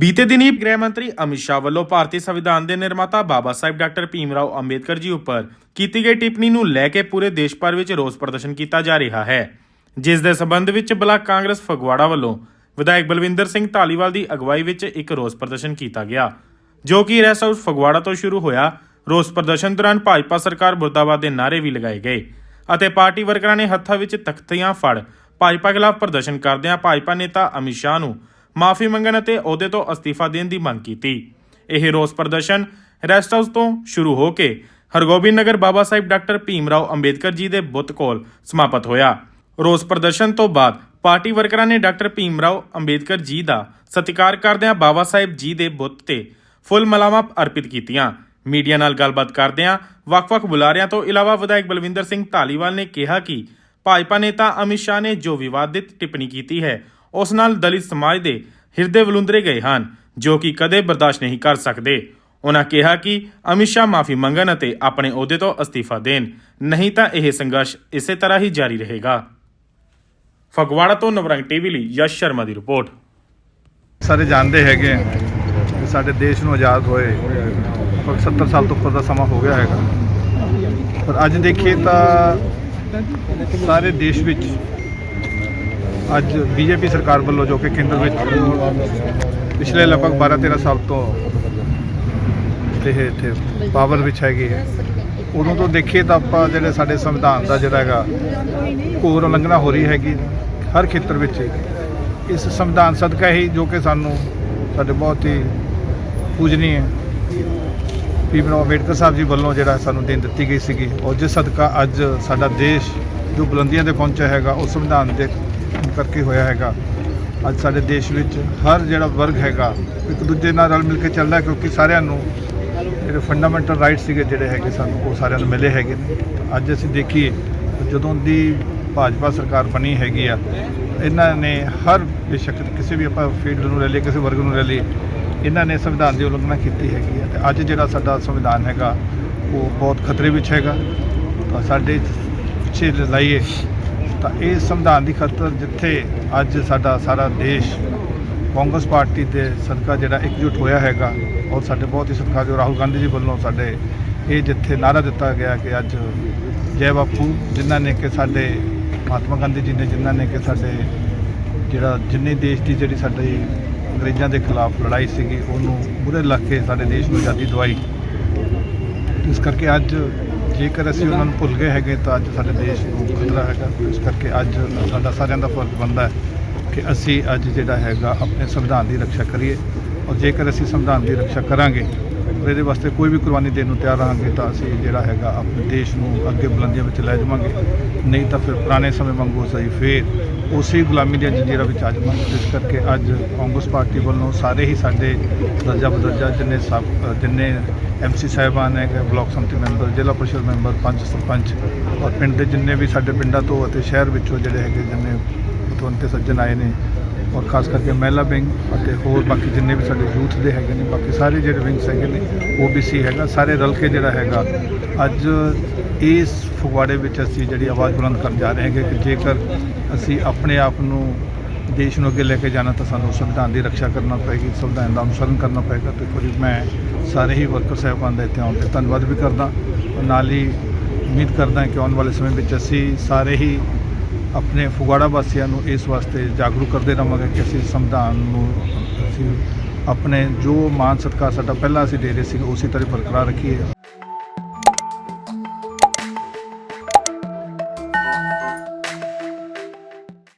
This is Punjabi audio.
ਬੀਤੇ ਦਿਨੀ ਗ੍ਰਹਿ ਮੰਤਰੀ ਅਮਿਤ ਸ਼ਾਹ ਵੱਲੋਂ ਭਾਰਤੀ ਸੰਵਿਧਾਨ ਦੇ ਨਿਰਮਾਤਾ ਬਾਬਾ ਸਾਹਿਬ ਡਾਕਟਰ ਭੀਮ ਰਾਓ ਅੰਬੇਦਕਰ ਜੀ ਉੱਪਰ ਕੀਤੀ ਗਈ ਟਿੱਪਣੀ ਨੂੰ ਲੈ ਕੇ ਪੂਰੇ ਦੇਸ਼ ਭਰ ਵਿੱਚ ਰੋਸ ਪ੍ਰਦਰਸ਼ਨ ਕੀਤਾ ਜਾ ਰਿਹਾ ਹੈ, ਜਿਸ ਦੇ ਸਬੰਧ ਵਿੱਚ ਬਲਾਕ ਕਾਂਗਰਸ ਫਗਵਾੜਾ ਵੱਲੋਂ ਵਿਧਾਇਕ ਬਲਵਿੰਦਰ ਸਿੰਘ ਢਾਲੀਵਾਲ ਦੀ ਅਗਵਾਈ ਵਿੱਚ ਇੱਕ ਰੋਸ ਪ੍ਰਦਰਸ਼ਨ ਕੀਤਾ ਗਿਆ, ਜੋ ਕਿ ਰੈਸਟ ਹਾਊਸ ਫਗਵਾੜਾ ਤੋਂ ਸ਼ੁਰੂ ਹੋਇਆ। ਰੋਸ ਪ੍ਰਦਰਸ਼ਨ ਦੌਰਾਨ ਭਾਜਪਾ ਸਰਕਾਰ ਮੁਰਦਾਬਾਦ ਦੇ ਨਾਅਰੇ ਵੀ ਲਗਾਏ ਗਏ ਅਤੇ ਪਾਰਟੀ ਵਰਕਰਾਂ ਨੇ ਹੱਥਾਂ ਵਿੱਚ ਤਖਤੀਆਂ ਫੜ ਭਾਜਪਾ ਖਿਲਾਫ ਪ੍ਰਦਰਸ਼ਨ ਕਰਦਿਆਂ ਭਾਜਪਾ ਨੇਤਾ ਅਮਿਤ ਸ਼ਾਹ ਨੂੰ ਮਾਫੀ ਮੰਗਣ ਅਤੇ ਅਹੁਦੇ ਤੋਂ ਅਸਤੀਫਾ ਦੇਣ ਦੀ ਮੰਗ ਕੀਤੀ। ਇਹ ਰੋਸ ਪ੍ਰਦਰਸ਼ਨ ਰੈਸਟ ਹਾਊਸ ਤੋਂ ਸ਼ੁਰੂ ਹੋ ਕੇ ਹਰਗੋਬਿੰਦ ਨਗਰ ਬਾਬਾ ਸਾਹਿਬ ਡਾਕਟਰ ਭੀਮ ਰਾਓ ਅੰਬੇਦਕਰ ਜੀ ਦੇ ਬੁੱਤ ਕੋਲ ਸਮਾਪਤ ਹੋਇਆ। ਰੋਸ ਪ੍ਰਦਰਸ਼ਨ ਤੋਂ ਬਾਅਦ ਪਾਰਟੀ ਵਰਕਰਾਂ ਨੇ ਡਾਕਟਰ ਭੀਮ ਰਾਓ ਅੰਬੇਦਕਰ ਜੀ ਦਾ ਸਤਿਕਾਰ ਕਰਦਿਆਂ ਬਾਬਾ ਸਾਹਿਬ ਜੀ ਦੇ ਬੁੱਤ ਤੇ ਫੁੱਲ ਮਲਾਵਾਂ ਅਰਪਿਤ ਕੀਤੀਆਂ। ਮੀਡੀਆ ਨਾਲ ਗੱਲਬਾਤ ਕਰਦਿਆਂ ਵੱਖ-ਵੱਖ ਬੁਲਾਰਿਆਂ ਤੋਂ ਇਲਾਵਾ ਵਿਧਾਇਕ ਬਲਵਿੰਦਰ ਸਿੰਘ ਢਾਲੀਵਾਲ ਨੇ ਕਿਹਾ ਕਿ ਭਾਜਪਾ ਨੇਤਾ ਅਮਿਤ ਸ਼ਾਹ ਨੇ ਜੋ ਵਿਵਾਦਿਤ ਟਿੱਪਣੀ ਕੀਤੀ ਹੈ ਉਸ ਨਾਲ ਦਲਿਤ ਸਮਾਜ ਦੇ ਹਿਰਦੇ ਵਲੁੰਦਰੇ ਗਏ ਹਨ, ਜੋ ਕਿ ਕਦੇ ਬਰਦਾਸ਼ਤ ਨਹੀਂ ਕਰ ਸਕਦੇ। ਉਹਨਾਂ ਕਿਹਾ ਕਿ ਅਮਿਤ ਸ਼ਾਹ ਮਾਫੀ ਮੰਗਣ ਅਤੇ ਆਪਣੇ ਅਹੁਦੇ ਤੋਂ ਅਸਤੀਫਾ ਦੇਣ, ਨਹੀਂ ਤਾਂ ਇਹ ਸੰਘਰਸ਼ ਇਸੇ ਤਰ੍ਹਾਂ ਹੀ ਜਾਰੀ ਰਹੇਗਾ। ਫਗਵਾੜਾ ਤੋਂ ਨਵਰੰਗ ਟੀਵੀ ਲਈ ਯਸ਼ ਸ਼ਰਮਾ ਦੀ ਰਿਪੋਰਟ। ਸਾਰੇ ਜਾਣਦੇ ਹੈਗੇ ਆ ਕਿ ਸਾਡੇ ਦੇਸ਼ ਨੂੰ ਆਜ਼ਾਦ ਹੋਏ ਲਗਭਗ 70 ਸਾਲ ਤੋਂ ਉੱਪਰ ਦਾ ਸਮਾਂ ਹੋ ਗਿਆ ਹੈਗਾ। ਪਰ ਅੱਜ ਦੇਖੀਏ ਤਾਂ ਸਾਰੇ ਦੇਸ਼ ਵਿੱਚ ਅੱਜ ਬੀਜੇਪੀ ਸਰਕਾਰ ਵੱਲੋਂ ਜੋ ਕਿ ਕੇਂਦਰ ਵਿੱਚ ਪਿਛਲੇ ਲਗਭਗ 12-13 ਸਾਲ ਤੋਂ ਇਹ ਇੱਥੇ ਪਾਵਰ ਵਿੱਚ ਹੈਗੀ ਹੈ। ਉਦੋਂ ਤੋਂ ਦੇਖੀਏ ਤਾਂ ਆਪਾਂ ਜਿਹੜੇ ਸਾਡੇ ਸੰਵਿਧਾਨ ਦਾ ਜਿਹੜਾ ਹੈਗਾ, ਘੋਰ ਉਲੰਘਣਾ ਹੋ ਰਹੀ ਹੈਗੀ ਹਰ ਖੇਤਰ ਵਿੱਚ। ਇਸ ਸੰਵਿਧਾਨ ਸਦਕਾ ਹੀ ਜੋ ਕਿ ਸਾਨੂੰ ਸਾਡੇ ਬਹੁਤ ਹੀ ਪੂਜਨੀ ਹੈ ਭੀਮ ਰਾਓ ਅੰਬੇਡਕਰ ਸਾਹਿਬ ਜੀ ਵੱਲੋਂ ਜਿਹੜਾ ਸਾਨੂੰ ਦੇਣ ਦਿੱਤੀ ਗਈ ਸੀਗੀ। ਔਰ ਜਿਸ ਸਦਕਾ ਅੱਜ ਸਾਡਾ ਦੇਸ਼ ਜੋ ਬੁਲੰਦੀਆਂ ਤੇ ਪਹੁੰਚਿਆ ਹੈਗਾ ਉਹ ਸੰਵਿਧਾਨ ਦੇ ਕਰਕੇ ਹੋਇਆ ਹੈਗਾ। ਅੱਜ ਸਾਡੇ ਦੇਸ਼ ਵਿੱਚ ਹਰ ਜਿਹੜਾ ਵਰਗ ਹੈਗਾ, ਇੱਕ ਦੂਜੇ ਨਾਲ ਰਲ ਮਿਲ ਕੇ ਚੱਲਦਾ ਕਿਉਂਕਿ ਸਾਰਿਆਂ ਨੂੰ ਜਿਹੜੇ ਫੰਡਾਮੈਂਟਲ ਰਾਈਟਸ ਸੀਗੇ ਜਿਹੜੇ ਹੈਗੇ ਸਾਨੂੰ, ਉਹ ਸਾਰਿਆਂ ਨੂੰ ਮਿਲੇ ਹੈਗੇ ਨੇ। ਤਾਂ ਅੱਜ ਅਸੀਂ ਦੇਖੀਏ, ਜਦੋਂ ਦੀ ਭਾਜਪਾ ਸਰਕਾਰ ਬਣੀ ਹੈਗੀ ਆ, ਇਹਨਾਂ ਨੇ ਹਰ ਬੇਸ਼ੱਕ ਕਿਸੇ ਵੀ ਆਪਾਂ ਫੀਲਡ ਨੂੰ ਲੈ ਲਈਏ, ਕਿਸੇ ਵਰਗ ਨੂੰ ਲੈ ਲਈਏ, ਇਹਨਾਂ ਨੇ ਸੰਵਿਧਾਨ ਦੀ ਉਲੰਘਣਾ ਕੀਤੀ ਹੈਗੀ ਆ। ਤੇ ਅੱਜ ਜਿਹੜਾ ਸਾਡਾ ਸੰਵਿਧਾਨ ਹੈਗਾ, ਉਹ ਬਹੁਤ ਖਤਰੇ ਵਿੱਚ ਹੈਗਾ। ਤਾਂ ਸਾਡੇ ਪਿੱਛੇ ਲਾਈਏ ਤਾਂ ਇਹ ਸੰਵਿਧਾਨ ਦੀ ਖਤਰ ਜਿੱਥੇ ਅੱਜ ਸਾਡਾ ਸਾਰਾ ਦੇਸ਼ ਕਾਂਗਰਸ ਪਾਰਟੀ ਦੇ ਸਦਕਾ ਜਿਹੜਾ ਇਕਜੁੱਟ ਹੋਇਆ ਹੈਗਾ ਔਰ ਸਾਡੇ ਬਹੁਤ ਹੀ ਸਦਕਾ ਜੋ ਰਾਹੁਲ ਗਾਂਧੀ ਜੀ ਵੱਲੋਂ ਸਾਡੇ ਇਹ ਜਿੱਥੇ ਨਾਰਾ ਦਿੱਤਾ ਗਿਆ ਕਿ ਅੱਜ ਜੈ ਬਾਪੂ, ਜਿਨ੍ਹਾਂ ਨੇ ਕਿ ਸਾਡੇ ਮਹਾਤਮਾ ਗਾਂਧੀ ਜੀ ਨੇ, ਜਿਨ੍ਹਾਂ ਨੇ ਕਿ ਸਾਡੇ ਜਿਹੜਾ ਜਿੰਨੇ ਦੇਸ਼ ਦੀ ਜਿਹੜੀ ਸਾਡੀ ਅੰਗਰੇਜ਼ਾਂ ਦੇ ਖਿਲਾਫ ਲੜਾਈ ਸੀਗੀ, ਉਹਨੂੰ ਬੁਰੇ ਲੱਗ ਕੇ ਸਾਡੇ ਦੇਸ਼ ਨੂੰ ਆਜ਼ਾਦੀ ਦਵਾਈ। ਇਸ ਕਰਕੇ ਅੱਜ ਜੇਕਰ ਅਸੀਂ ਉਹਨਾਂ ਨੂੰ ਭੁੱਲ ਗਏ ਹੈਗੇ ਤਾਂ ਅੱਜ ਸਾਡੇ ਦੇਸ਼ ਨੂੰ ਖਤਰਾ ਹੈਗਾ। ਇਸ ਕਰਕੇ ਅੱਜ ਸਾਡਾ ਸਾਰਿਆਂ ਦਾ ਫਰਜ਼ ਬਣਦਾ ਹੈ ਕਿ ਅਸੀਂ ਅੱਜ ਜਿਹੜਾ ਹੈਗਾ ਆਪਣੇ ਸੰਵਿਧਾਨ ਦੀ ਰੱਖਿਆ ਕਰੀਏ। ਔਰ ਜੇਕਰ ਅਸੀਂ ਸੰਵਿਧਾਨ ਦੀ ਰੱਖਿਆ ਕਰਾਂਗੇ ਇਹਦੇ ਵਾਸਤੇ ਕੋਈ ਵੀ ਕੁਰਬਾਨੀ ਦੇਣ ਨੂੰ ਤਿਆਰ ਰਹਾਂਗੇ ਤਾਂ ਅਸੀਂ ਜਿਹੜਾ ਹੈਗਾ ਆਪਣੇ ਦੇਸ਼ ਨੂੰ ਅੱਗੇ ਬੁਲੰਦੀਆਂ ਵਿੱਚ ਲੈ ਜਾਵਾਂਗੇ। ਨਹੀਂ ਤਾਂ ਫਿਰ ਪੁਰਾਣੇ ਸਮੇਂ ਵਾਂਗੂ ਸਹੀ ਫੇਰ ਉਸੇ ਗੁਲਾਮੀ ਦੀਆਂ ਜੰਜੀਰਾਂ ਵਿੱਚ ਆ ਜਾਵਾਂਗੇ, ਜਿਸ ਕਰਕੇ ਅੱਜ ਕਾਂਗਰਸ ਪਾਰਟੀ ਵੱਲੋਂ ਸਾਰੇ ਹੀ ਸਾਡੇ ਦਰਜਾ ਬਦਰਜਾ ਜਿੰਨੇ ਸਭ ਜਿੰਨੇ ਐਮਸੀ ਸਾਹਿਬਾਨ ਹੈ ਬਲਾਕ ਸੰਮਤੀ ਮੈਂਬਰ, ਜ਼ਿਲ੍ਹਾ ਪਰਿਸ਼ਦ ਮੈਂਬਰ, ਪੰਚ ਸਰਪੰਚ ਔਰ ਪਿੰਡ ਦੇ ਜਿੰਨੇ ਵੀ ਸਾਡੇ ਪਿੰਡਾਂ ਤੋਂ ਅਤੇ ਸ਼ਹਿਰ ਵਿੱਚੋਂ ਜਿਹੜੇ ਹੈਗੇ ਜਿੰਨੇ ਪਤਵੰਤੇ ਸੱਜਣ ਆਏ ਨੇ ਔਰ ਖਾਸ ਕਰਕੇ ਮਹਿਲਾ ਵਿੰਗ ਅਤੇ ਹੋਰ ਬਾਕੀ ਜਿੰਨੇ ਵੀ ਸਾਡੇ ਯੂਥ ਦੇ ਹੈਗੇ ਨੇ, ਬਾਕੀ ਸਾਰੇ ਜਿਹੜੇ ਵਿੰਗਸ ਹੈਗੇ ਨੇ OBC ਹੈਗਾ, ਸਾਰੇ ਰਲ ਕੇ ਜਿਹੜਾ ਹੈਗਾ, ਅੱਜ ਇਸ ਫਗਵਾੜੇ ਵਿੱਚ ਅਸੀਂ ਜਿਹੜੀ ਆਵਾਜ਼ ਬੁਲੰਦ ਕਰਨ ਜਾ ਰਹੇ ਹੈਗੇ ਕਿ ਜੇਕਰ ਅਸੀਂ ਆਪਣੇ ਆਪ ਨੂੰ ਦੇਸ਼ ਨੂੰ ਅੱਗੇ ਲੈ ਕੇ ਜਾਣਾ ਤਾਂ ਸਾਨੂੰ ਸੰਵਿਧਾਨ ਦੀ ਰੱਖਿਆ ਕਰਨਾ ਪਏਗੀ, ਸੰਵਿਧਾਨ ਦਾ ਅਨੁਸਰਨ ਕਰਨਾ ਪਏਗਾ। ਤੇ ਕੋਈ ਮੈਂ ਸਾਰੇ ਹੀ ਵਰਕਰ ਸਾਹਿਬਾਨ ਦਾ ਇੱਥੇ ਆਉਣ ਤੇ ਧੰਨਵਾਦ ਵੀ ਕਰਦਾ। ਔਰ ਨਾਲ ਹੀ ਉਮੀਦ ਕਰਦਾ ਕਿ ਆਉਣ ਵਾਲੇ ਸਮੇਂ ਵਿੱਚ ਅਸੀਂ ਸਾਰੇ ਹੀ ਆਪਣੇ ਫਗਵਾੜਾ ਵਾਸੀਆਂ ਨੂੰ ਇਸ ਵਾਸਤੇ ਜਾਗਰੂਕ ਕਰਦੇ ਰਹਾਂਗੇ ਕਿ ਅਸੀਂ ਸੰਵਿਧਾਨ ਨੂੰ ਅਸੀਂ ਆਪਣੇ ਜੋ ਮਾਨ ਸਤਿਕਾਰ ਸਾਡਾ ਪਹਿਲਾਂ ਅਸੀਂ ਦੇ ਰਹੇ ਸੀ ਉਸੇ ਤਰ੍ਹਾਂ ਬਰਕਰਾਰ ਰੱਖੀਏ।